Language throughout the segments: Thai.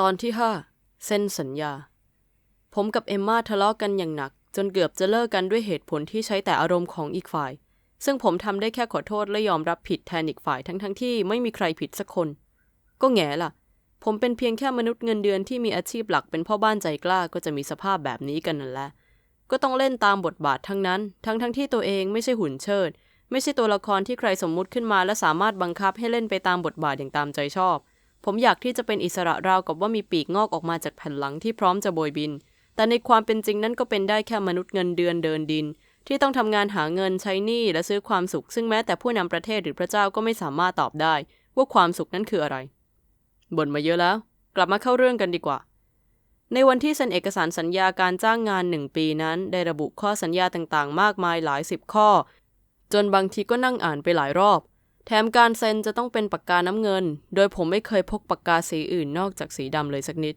ตอนที่ห้าเซ็นสัญญา ผมกับเอมมาทะเลาะกันอย่างหนัก จนเกือบจะเลิกกันด้วยเหตุผลที่ใช้แต่อารมณ์ของอีกฝ่าย ซึ่งผมทำได้แค่ขอโทษและยอมรับผิดแทนอีกฝ่ายทั้งๆทที่ไม่มีใครผิดสักคน ก็แง่ล่ะ ผมเป็นเพียงแค่มนุษย์เงินเดือนที่มีอาชีพหลักเป็นพ่อบ้านใจกล้าก็จะมีสภาพแบบนี้กันนั่นแหละก็ต้องเล่นตามบทบาททั้งนั้น ทั้งๆทที่ตัวเองไม่ใช่หุ่นเชิด ไม่ใช่ตัวละครที่ใครสมมุติขึ้นมาและสามารถบังคับให้เล่นไปตามบทบาทอย่างตามใจชอบ ผมอยากที่จะเป็นอิสระราวกับว่ามีปีกงอกออกมาจากแผ่นหลังที่พร้อมจะโบยบิน แต่ในความเป็นจริงนั้นก็เป็นได้แค่มนุษย์เงินเดือนเดินดิน ที่ต้องทำงานหาเงินใช้หนี้และซื้อความสุข ซึ่งแม้แต่ผู้นำประเทศหรือพระเจ้าก็ไม่สามารถตอบได้ ว่าความสุขนั้นคืออะไรบ่นมาเยอะแล้ว กลับมาเข้าเรื่องกันดีกว่า ในวันที่เซ็นเอกสารสัญญาการจ้างงานหนึ่งปีนั้น ได้ระบุข้อสัญญาต่างๆ มากมายหลายสิบข้อ จนบางทีก็นั่งอ่านไปหลายรอบ แถมการเซ็นจะต้องเป็นปากกาน้ำเงิน โดยผมไม่เคยพกปากกาสีอื่นนอกจากสีดำเลยสักนิด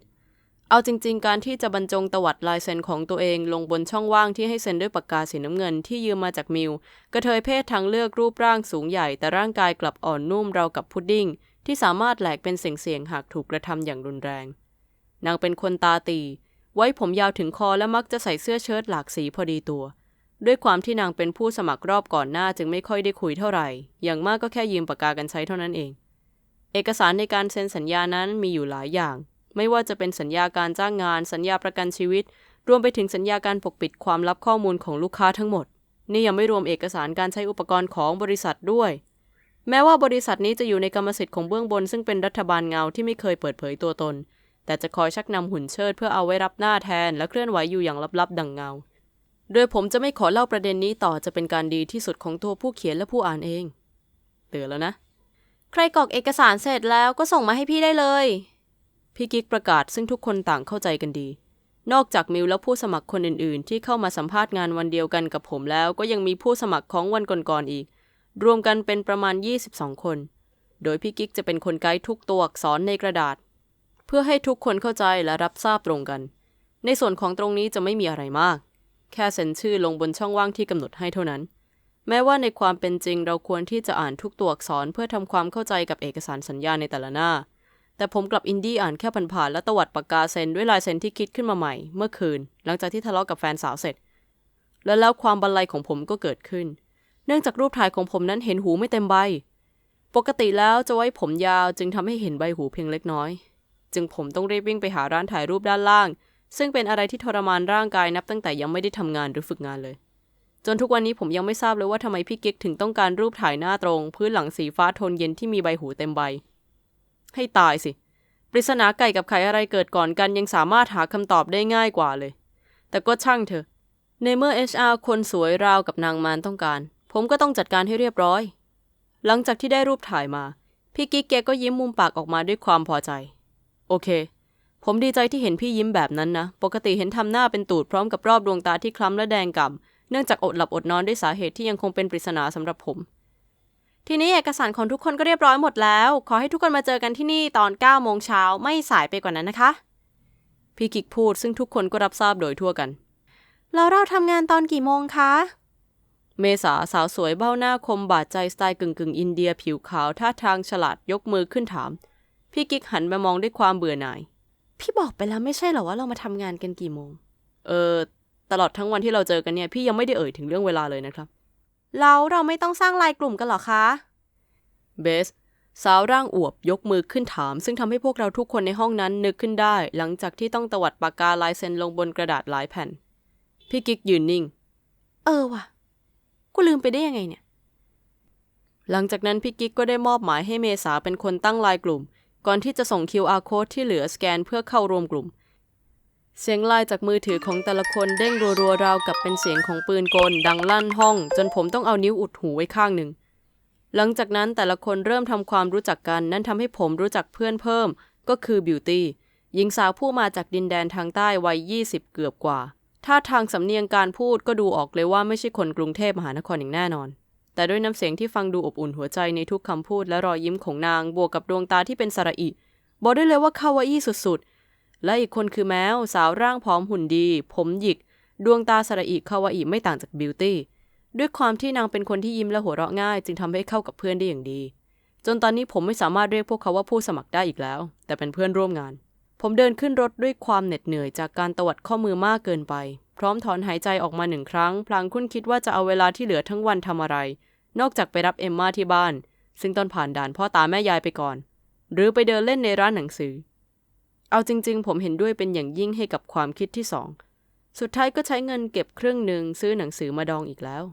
เอาจริง ๆ การที่จะบรรจงตวัดลายเซ็นของตัวเองลงบนช่องว่างที่ให้เซ็นด้วยปากกาสีน้ำเงินที่ยืมมาจากมิว กระเทยเพศทางเลือกรูปร่างสูงใหญ่ แต่ร่างกายกลับอ่อนนุ่มราวกับพุดดิ้งที่สามารถแหลกเป็นเสียงๆหากถูกกระทำอย่างรุนแรง นางเป็นคนตาตี ไว้ผมยาวถึงคอและมักจะใส่เสื้อเชิ้ตหลากสีพอดีตัว ด้วยความที่นางเป็นผู้สมัครรอบก่อนหน้าจึงไม่ค่อยได้คุยเท่าไหร่ อย่างมากก็แค่ยืมปากกากันใช้เท่านั้นเอง เอกสารในการเซ็นสัญญานั้นมีอยู่หลายอย่าง ไม่ว่าจะเป็นสัญญาการจ้างงาน สัญญาประกันชีวิต รวมไปถึงสัญญาการปกปิดความลับข้อมูลของลูกค้าทั้งหมด นี่ยังไม่รวมเอกสารการใช้อุปกรณ์ของบริษัทด้วย แม้ว่าบริษัทนี้จะอยู่ในกรรมสิทธิ์ของเบื้องบน ซึ่งเป็นรัฐบาลเงาที่ไม่เคยเปิดเผยตัวตน แต่จะคอยชักนำหุ่นเชิดเพื่อเอาไว้รับหน้าแทน และเคลื่อนไหวอยู่อย่างลับๆ ดังเงา โดยผมจะไม่ขอเล่าประเด็นนี้ต่อจะเป็นการดีที่สุดของตัวผู้เขียนและผู้อ่านเอง เตือนแล้วนะ ใครกรอกเอกสารเสร็จแล้วก็ส่งมาให้พี่ได้เลย พี่กิ๊กประกาศซึ่งทุกคนต่างเข้าใจกันดี นอกจากมิวและผู้สมัครคนอื่น ๆ ที่เข้ามาสัมภาษณ์งานวันเดียวกันกับผมแล้วก็ยังมีผู้สมัครของวันก่อนๆอีก รวมกันเป็นประมาณ 22 คน โดยพี่กิ๊กจะเป็นคนไกด์ทุกตัวอักษรในกระดาษ เพื่อให้ทุกคนเข้าใจและรับทราบตรงกัน ในส่วนของตรงนี้จะไม่มีอะไรมาก แค่เซ็นชื่อลงบนช่องว่างที่กำหนดให้เท่านั้น แม้ว่าในความเป็นจริงเราควรที่จะอ่านทุกตัวอักษรเพื่อทำความเข้าใจกับเอกสารสัญญาในแต่ละหน้า แต่ผมกลับอินดี้อ่านแค่ผ่านๆและตวัดปากกาเซ็นด้วยลายเซ็นที่คิดขึ้นมาใหม่ เมื่อคืน หลังจากที่ทะเลาะกับแฟนสาวเสร็จ และแล้วความบันไลยของผมก็เกิดขึ้น เนื่องจากรูปถ่ายของผมนั้นเห็นหูไม่เต็มใบ ปกติแล้วจะไว้ผมยาวจึงทำให้เห็นใบหูเพียงเล็กน้อย จึงผมต้องรีบวิ่งไปหาร้านถ่ายรูปด้านล่าง ซึ่งเป็นอะไรที่ทรมานร่างกายนับตั้งแต่ยังไม่ได้ทำงานหรือฝึกงานเลย จนทุกวันนี้ผมยังไม่ทราบเลยว่าทำไมพี่กิ๊กถึงต้องการรูปถ่ายหน้าตรง พื้นหลังสีฟ้าโทนเย็นที่มีใบหูเต็มใบ ให้ตายสิ ปริศนาไก่กับไข่อะไรเกิดก่อนกันยังสามารถหาคำตอบได้ง่ายกว่าเลย แต่ก็ช่างเถอะ ในเมื่อ HR คนสวยราวกับนางมารต้องการ ผมก็ต้องจัดการให้เรียบร้อย หลังจากที่ได้รูปถ่ายมา พี่กิ๊กแกก็ยิ้มมุมปากออกมาด้วยความพอใจ โอเค ผมดีใจที่เห็นพี่ยิ้มแบบนั้นนะ ปกติเห็นทำหน้าเป็นตูดพร้อมกับรอบดวงตาที่คล้ำและแดงก่ำเนื่องจากอดหลับอดนอนด้วยสาเหตุที่ยังคงเป็นปริศนาสำหรับผม ทีนี้เอกสารของทุกคนก็เรียบร้อยหมดแล้ว ขอให้ทุกคนมาเจอกันที่นี่ตอน9โมงเช้าไม่สายไปกว่านั้นนะคะ พี่กิกพูดซึ่งทุกคนก็รับทราบโดยทั่วกัน แล้วเราทำงานตอนกี่โมงคะ เมษาสาวสวยเบ้าหน้าคมบาดใจสไตล์กึ่งกึ่งอินเดียผิวขาวท่าทางฉลาดยกมือขึ้นถาม พี่กิกหันมามองด้วยความเบื่อหน่าย พี่บอกไปแล้วไม่ใช่เหรอว่าเรามาทำงานกันกี่โมง เออ ตลอดทั้งวันที่เราเจอกันเนี่ย พี่ยังไม่ได้เอ่ยถึงเรื่องเวลาเลยนะครับ แล้วเราไม่ต้องสร้างไลน์กลุ่มกันหรอคะ เบส สาวร่างอวบยกมือขึ้นถาม ซึ่งทำให้พวกเราทุกคนในห้องนั้นนึกขึ้นได้ หลังจากที่ต้องตวัดปากกาลายเซ็นลงบนกระดาษหลายแผ่น พี่กิ๊กยืนนิ่ง เออว่ะ กูลืมไปได้ยังไงเนี่ย หลังจากนั้นพี่กิ๊กก็ได้มอบหมายให้เมษาเป็นคนตั้งไลน์กลุ่ม ก่อนที่จะส่ง QR code ที่เหลือสแกนเพื่อเข้ารวมกลุ่ม เสียงไลน์จากมือถือของแต่ละคนเด้งรัวๆราวกับเป็นเสียงของปืนกลดังลั่นห้อง จนผมต้องเอานิ้วอุดหูไว้ข้างหนึ่ง หลังจากนั้นแต่ละคนเริ่มทำความรู้จักกัน นั่นทำให้ผมรู้จักเพื่อนเพิ่ม ก็คือบิวตี้หญิงสาวผู้มาจากดินแดนทางใต้วัย 20 เกือบกว่าท่าทางสำเนียงการพูดก็ดูออกเลยว่าไม่ใช่คนกรุงเทพมหานครอย่างแน่นอน แต่ด้วยน้ำเสียงที่ฟังดูอบอุ่นหัวใจในทุกคำพูดและรอยยิ้มของนางบวกกับดวงตาที่เป็นสระอิบอกได้เลยว่าคาวาอี้สุดๆ และอีกคนคือแมวสาวร่างผอมหุ่นดี ผมหยิก ดวงตาสระอิคาวาอิไม่ต่างจากบิวตี้ด้วยความที่นางเป็นคนที่ยิ้มและหัวเราะง่าย จึงทำให้เข้ากับเพื่อนได้อย่างดี จนตอนนี้ผมไม่สามารถเรียกพวกเขาว่าผู้สมัครได้อีกแล้ว แต่เป็นเพื่อนร่วมงาน ผมเดินขึ้นรถด้วยความเหน็ดเหนื่อยจากการตวัดข้อมือมากเกินไป พร้อมถอนหายใจออกมาหนึ่งครั้ง พลางคุ้นคิดว่าจะเอาเวลาที่เหลือทั้งวันทำอะไร นอกจากไปรับเอมมาที่บ้าน ซึ่งต้องผ่านด่านพ่อตาแม่ยายไปก่อน หรือไปเดินเล่นในร้านหนังสือ เอาจริง ๆ ผมเห็นด้วยเป็นอย่างยิ่งให้กับความคิดที่สอง สุดท้ายก็ใช้เงินเก็บครึ่งหนึ่งซื้อหนังสือมาดองอีกแล้ว